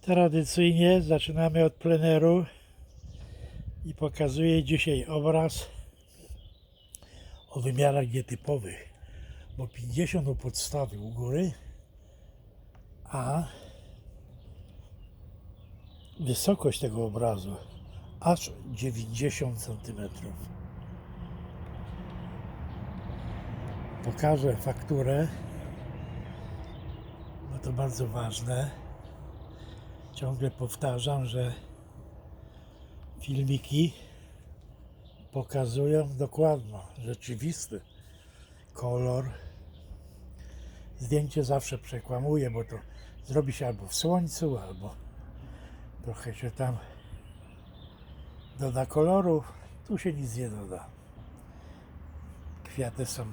Tradycyjnie zaczynamy od pleneru i pokazuję dzisiaj obraz o wymiarach nietypowych, bo 50 u podstawy u góry, a wysokość tego obrazu aż 90 cm. Pokażę fakturę, bo to bardzo ważne. Ciągle powtarzam, że filmiki pokazują dokładno, rzeczywisty kolor. Zdjęcie zawsze przekłamuje, bo to zrobi się albo w słońcu, albo trochę się tam doda koloru. Tu się nic nie doda. Kwiaty są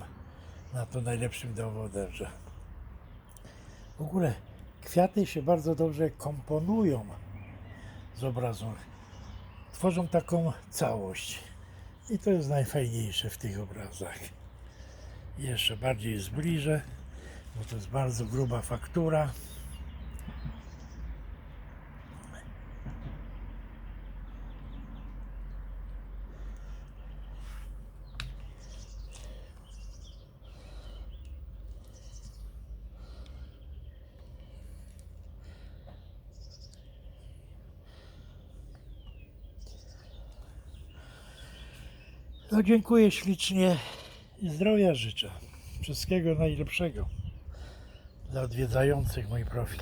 na to najlepszym dowodem, że w ogóle kwiaty się bardzo dobrze komponują z obrazem. Tworzą taką całość. I to jest najfajniejsze w tych obrazach. Jeszcze bardziej zbliżę, bo to jest bardzo gruba faktura. No dziękuję ślicznie i zdrowia życzę. Wszystkiego najlepszego dla odwiedzających mój profil.